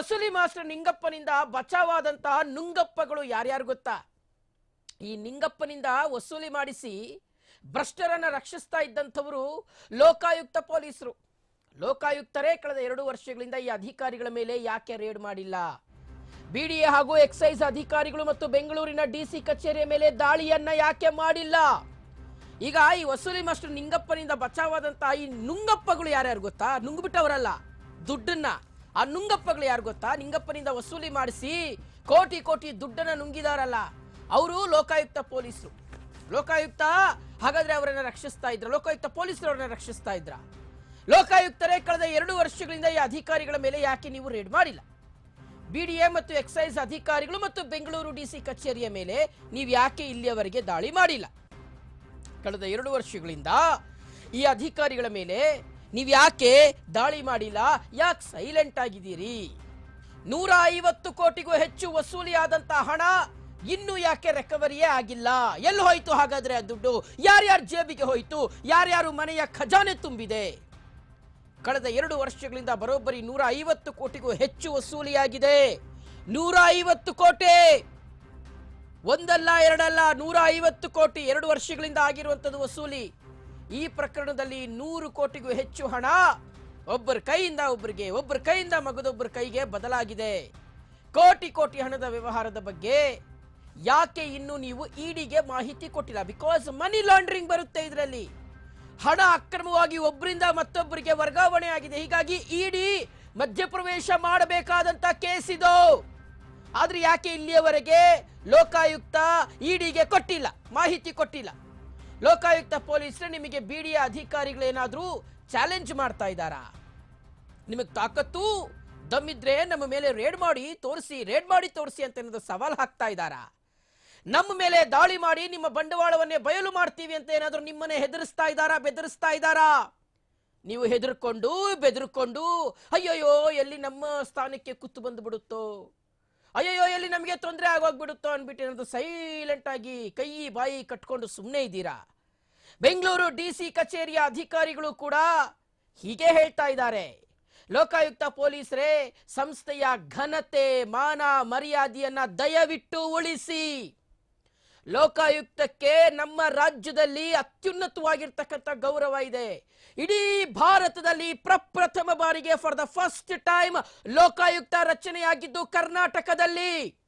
ವಸೂಲಿ ಮಾಸ್ಟರ್ ನಿಂಗಪ್ಪನಿಂದ ಬಚಾವಾದಂತಹ ನುಂಗಪ್ಪಗಳು ಯಾರ್ಯಾರು ಗೊತ್ತಾ? ಈ ನಿಂಗಪ್ಪನಿಂದ ವಸೂಲಿ ಮಾಡಿಸಿ ಭ್ರಷ್ಟರನ್ನ ರಕ್ಷಿಸ್ತಾ ಇದ್ದಂಥವರು ಲೋಕಾಯುಕ್ತ ಪೊಲೀಸರು. ಲೋಕಾಯುಕ್ತರೇ ಕಳೆದ ಎರಡು ವರ್ಷಗಳಿಂದ ಈ ಅಧಿಕಾರಿಗಳ ಮೇಲೆ ಯಾಕೆ ರೇಡ್ ಮಾಡಿಲ್ಲ? ಬಿಡಿಎ ಹಾಗೂ ಎಕ್ಸೈಸ್ ಅಧಿಕಾರಿಗಳು ಮತ್ತು ಬೆಂಗಳೂರಿನ ಡಿಸಿ ಕಚೇರಿಯ ಮೇಲೆ ದಾಳಿಯನ್ನ ಯಾಕೆ ಮಾಡಿಲ್ಲ? ಈಗ ಈ ವಸೂಲಿ ಮಾಸ್ಟರ್ ನಿಂಗಪ್ಪನಿಂದ ಬಚಾವಾದಂತಹ ಈ ನುಂಗಪ್ಪಗಳು ಯಾರ್ಯಾರು ಗೊತ್ತಾ? ನುಂಗ್ಬಿಟ್ಟವರಲ್ಲ, ದುಡ್ಡನ್ನ. ಆ ನುಂಗಪ್ಪಗಳು ಯಾರು ಗೊತ್ತಾ? ನಿಂಗಪ್ಪನಿಂದ ವಸೂಲಿ ಮಾಡಿಸಿ ಕೋಟಿ ಕೋಟಿ ದುಡ್ಡನ್ನ ನುಂಗಿದಾರಲ್ಲ, ಅವರು ಲೋಕಾಯುಕ್ತ ಪೊಲೀಸರು. ಲೋಕಾಯುಕ್ತ ಹಾಗಾದ್ರೆ ಅವರನ್ನ ರಕ್ಷಿಸ್ತಾ ಇದ್ರ? ಲೋಕಾಯುಕ್ತ ಪೊಲೀಸರು ಅವರನ್ನ ರಕ್ಷಿಸ್ತಾ ಇದ್ರ? ಲೋಕಾಯುಕ್ತರೇ ಕಳೆದ ಎರಡು ವರ್ಷಗಳಿಂದ ಈ ಅಧಿಕಾರಿಗಳ ಮೇಲೆ ಯಾಕೆ ನೀವು ರೇಡ್ ಮಾಡಿಲ್ಲ? ಬಿಡಿಎ ಮತ್ತು ಎಕ್ಸೈಸ್ ಅಧಿಕಾರಿಗಳು ಮತ್ತು ಬೆಂಗಳೂರು ಡಿಸಿ ಕಚೇರಿಯ ಮೇಲೆ ನೀವು ಯಾಕೆ ಇಲ್ಲಿಯವರೆಗೆ ದಾಳಿ ಮಾಡಿಲ್ಲ? ಕಳೆದ ಎರಡು ವರ್ಷಗಳಿಂದ ಈ ಅಧಿಕಾರಿಗಳ ಮೇಲೆ ನೀವು ಯಾಕೆ ದಾಳಿ ಮಾಡಿಲ್ಲ? ಯಾಕೆ ಸೈಲೆಂಟ್ ಆಗಿದ್ದೀರಿ? ನೂರ ಐವತ್ತು ಕೋಟಿಗೂ ಹೆಚ್ಚು ವಸೂಲಿಯಾದಂತಹ ಹಣ ಇನ್ನೂ ಯಾಕೆ ರೆಕವರಿಯೇ ಆಗಿಲ್ಲ? ಎಲ್ಲಿ ಹೋಯ್ತು ಹಾಗಾದ್ರೆ ಆ ದುಡ್ಡು? ಯಾರ್ಯಾರ ಜೇಬಿಗೆ ಹೋಯ್ತು? ಯಾರ್ಯಾರು ಮನೆಯ ಖಜಾನೆ ತುಂಬಿದೆ? ಕಳೆದ ಎರಡು ವರ್ಷಗಳಿಂದ ಬರೋಬ್ಬರಿ ನೂರ ಐವತ್ತು ಕೋಟಿಗೂ ಹೆಚ್ಚು ವಸೂಲಿಯಾಗಿದೆ. ನೂರ ಐವತ್ತು ಕೋಟಿ! ಒಂದಲ್ಲ ಎರಡಲ್ಲ ನೂರ ಐವತ್ತು ಕೋಟಿ ಎರಡು ವರ್ಷಗಳಿಂದ ಆಗಿರುವಂಥದ್ದು ವಸೂಲಿ. ಈ ಪ್ರಕರಣದಲ್ಲಿ ನೂರು ಕೋಟಿಗೂ ಹೆಚ್ಚು ಹಣ ಒಬ್ಬರ ಕೈಯಿಂದ ಒಬ್ಬರಿಗೆ, ಒಬ್ಬರ ಕೈಯಿಂದ ಮಗದೊಬ್ಬರ ಕೈಗೆ ಬದಲಾಗಿದೆ. ಕೋಟಿ ಕೋಟಿ ಹಣದ ವ್ಯವಹಾರದ ಬಗ್ಗೆ ಯಾಕೆ ಇನ್ನು ನೀವು ಇಡಿಗೆ ಮಾಹಿತಿ ಕೊಟ್ಟಿಲ್ಲ? ಬಿಕಾಸ್ ಮನಿ ಲಾಂಡ್ರಿಂಗ್ ಬರುತ್ತೆ ಇದರಲ್ಲಿ. ಹಣ ಅಕ್ರಮವಾಗಿ ಒಬ್ಬರಿಂದ ಮತ್ತೊಬ್ಬರಿಗೆ ವರ್ಗಾವಣೆ ಆಗಿದೆ. ಹೀಗಾಗಿ ಇಡಿ ಮಧ್ಯಪ್ರವೇಶ ಮಾಡಬೇಕಾದಂತ ಕೇಸ್ ಇದು. ಆದ್ರೆ ಯಾಕೆ ಇಲ್ಲಿಯವರೆಗೆ ಲೋಕಾಯುಕ್ತ ಇಡಿಗೆ ಕೊಟ್ಟಿಲ್ಲ, ಮಾಹಿತಿ ಕೊಟ್ಟಿಲ್ಲ? ಲೋಕಾಯುಕ್ತ ಪೊಲೀಸರು ನಿಮಗೆ ಬಿಡಿಯ ಅಧಿಕಾರಿಗಳೇನಾದರೂ ಚಾಲೆಂಜ್ ಮಾಡ್ತಾ ಇದ್ದಾರಾ? ನಿಮಗೆ ತಾಕತ್ತು? ದಮ್ಮಿದ್ರೆ ನಮ್ಮ ಮೇಲೆ ರೇಡ್ ಮಾಡಿ ತೋರಿಸಿ, ರೇಡ್ ಮಾಡಿ ತೋರಿಸಿ ಅಂತ ಏನಾದರೂ ಸವಾಲು ಹಾಕ್ತಾ ಇದ್ದಾರಾ? ನಮ್ಮ ಮೇಲೆ ದಾಳಿ ಮಾಡಿ ನಿಮ್ಮ ಬಂಡವಾಳವನ್ನೇ ಬಯಲು ಮಾಡ್ತೀವಿ ಅಂತ ಏನಾದರೂ ನಿಮ್ಮನ್ನೇ ಹೆದರಿಸ್ತಾ ಇದ್ದಾರಾ, ಬೆದರಿಸ್ತಾ ಇದ್ದಾರಾ? ನೀವು ಹೆದರ್ಕೊಂಡು, ಬೆದರ್ಕೊಂಡು, ಅಯ್ಯಯ್ಯೋ, ಎಲ್ಲಿ ನಮ್ಮ ಸ್ಥಾನಕ್ಕೆ ಕುತ್ತು ಬಂದು ಬಿಡುತ್ತೋ? ಅಯ್ಯಯ್ಯೋ, ಎಲ್ಲಿ ನಮಗೆ ತೊಂದರೆ ಆಗೋಗ್ಬಿಡುತ್ತೋ ಅಂದ್ಬಿಟ್ಟು ಏನಾದ್ರು ಸೈಲೆಂಟ್ ಆಗಿ ಕೈ, ಬಾಯಿ ಕಟ್ಕೊಂಡು ಸುಮ್ಮನೆ ಇದ್ದೀರಾ? ಬೆಂಗಳೂರು ಡಿ ಸಿ ಕಚೇರಿಯ ಅಧಿಕಾರಿಗಳು ಕೂಡ ಹೀಗೆ ಹೇಳ್ತಾ ಇದ್ದಾರೆ. ಲೋಕಾಯುಕ್ತ ಪೊಲೀಸರೇ, ಸಂಸ್ಥೆಯ ಘನತೆ, ಮಾನ ಮರ್ಯಾದೆಯನ್ನ ದಯವಿಟ್ಟು ಉಳಿಸಿ. ಲೋಕಾಯುಕ್ತಕ್ಕೆ ನಮ್ಮ ರಾಜ್ಯದಲ್ಲಿ ಅತ್ಯುನ್ನತವಾಗಿರ್ತಕ್ಕಂಥ ಗೌರವ ಇದೆ. ಇಡೀ ಭಾರತದಲ್ಲಿ ಪ್ರಪ್ರಥಮ ಬಾರಿಗೆ for the first time Lokayukta ರಚನೆಯಾಗಿದ್ದು ಕರ್ನಾಟಕದಲ್ಲಿ.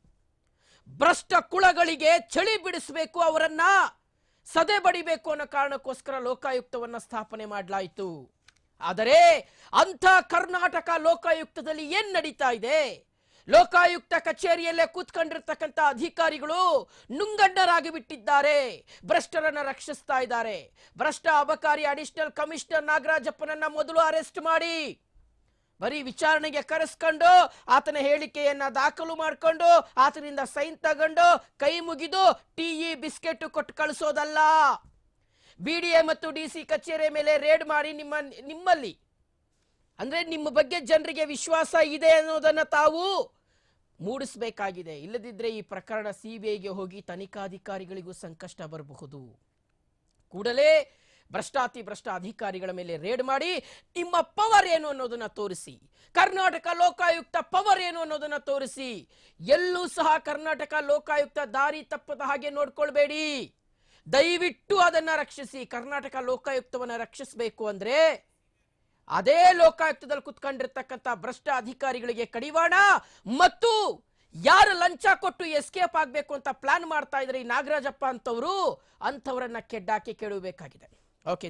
ಭ್ರಷ್ಟ ಕುಳಗಳಿಗೆ ಚಳಿ ಬಿಡಿಸಬೇಕು ಅವರನ್ನ ಸದೆ ಬಡಿಬೇಕು ಅನ್ನೋ ಕಾರಣಕ್ಕೋಸ್ಕರ ಲೋಕಾಯುಕ್ತವನ್ನು ಸ್ಥಾಪನೆ ಮಾಡಲಾಯಿತು. ಆದರೆ ಅಂಥ ಕರ್ನಾಟಕ ಲೋಕಾಯುಕ್ತದಲ್ಲಿ ಏನ್ ನಡೀತಾ ಇದೆ? ಲೋಕಾಯುಕ್ತ ಕಚೇರಿಯಲ್ಲೇ ಕೂತ್ಕೊಂಡಿರ್ತಕ್ಕಂಥ ಅಧಿಕಾರಿಗಳು ನುಂಗಡ್ಡರಾಗಿ ಬಿಟ್ಟಿದ್ದಾರೆ. ಭ್ರಷ್ಟರನ್ನ ರಕ್ಷಿಸ್ತಾ ಇದ್ದಾರೆ. ಭ್ರಷ್ಟ ಅಬಕಾರಿ ಅಡಿಷನಲ್ ಕಮಿಷನರ್ ನಾಗರಾಜಪ್ಪನನ್ನ ಮೊದಲು ಅರೆಸ್ಟ್ ಮಾಡಿ. ಬರೀ ವಿಚಾರಣೆಗೆ ಕರೆಸ್ಕೊಂಡು, ಆತನ ಹೇಳಿಕೆಯನ್ನ ದಾಖಲು ಮಾಡಿಕೊಂಡು, ಆತನಿಂದ ಸೈನ್ ತಗೊಂಡು, ಕೈ ಮುಗಿದು ಟೀ ಬಿಸ್ಕೆಟ್ ಕೊಟ್ಟು ಕಳಿಸೋದಲ್ಲ. ಬಿಡಿಎ ಮತ್ತು ಡಿಸಿ ಕಚೇರಿ ಮೇಲೆ ರೇಡ್ ಮಾಡಿ ನಿಮ್ಮ, ನಿಮ್ಮಲ್ಲಿ. ಅಂದ್ರೆ ನಿಮ್ಮ ಬಗ್ಗೆ ಜನರಿಗೆ ವಿಶ್ವಾಸ ಇದೆ ಅನ್ನೋದನ್ನ ತಾವು ಮೂಡಿಸಬೇಕಾಗಿದೆ. ಇಲ್ಲದಿದ್ರೆ ಈ ಪ್ರಕರಣ ಸಿಬಿಐಗೆ ಹೋಗಿ ತನಿಖಾಧಿಕಾರಿಗಳಿಗೂ ಸಂಕಷ್ಟ ಬರಬಹುದು. ಕೂಡಲೇ ಭ್ರಷ್ಟಾತಿ ಭ್ರಷ್ಟ ಅಧಿಕಾರಿಗಳ ಮೇಲೆ ರೇಡ್ ಮಾಡಿ ನಿಮ್ಮ ಪವರ್ ಏನು ಅನ್ನೋದನ್ನ ತೋರಿಸಿ. ಕರ್ನಾಟಕ ಲೋಕಾಯುಕ್ತ ಪವರ್ ಏನು ಅನ್ನೋದನ್ನ ತೋರಿಸಿ. ಎಲ್ಲೂ ಸಹ ಕರ್ನಾಟಕ ಲೋಕಾಯುಕ್ತ ದಾರಿ ತಪ್ಪದ ಹಾಗೆ ನೋಡ್ಕೊಳ್ಬೇಡಿ. ದಯವಿಟ್ಟು ಅದನ್ನ ರಕ್ಷಿಸಿ. ಕರ್ನಾಟಕ ಲೋಕಾಯುಕ್ತವನ್ನ ರಕ್ಷಿಸಬೇಕು ಅಂದ್ರೆ ಅದೇ ಲೋಕಾಯುಕ್ತದಲ್ಲಿ ಕುತ್ಕೊಂಡಿರ್ತಕ್ಕಂಥ ಭ್ರಷ್ಟ ಅಧಿಕಾರಿಗಳಿಗೆ ಕಡಿವಾಣ. ಮತ್ತು ಯಾರು ಲಂಚ ಕೊಟ್ಟು ಎಸ್ಕೇಪ್ ಆಗಬೇಕು ಅಂತ ಪ್ಲಾನ್ ಮಾಡ್ತಾ ಇದ್ರೆ ಈ ನಾಗರಾಜಪ್ಪ ಅಂತವರು, ಅಂಥವರನ್ನ ಕೆಡ್ಡಾಕಿ ಕೇಳಬೇಕಾಗಿದೆ. ಓಕೆ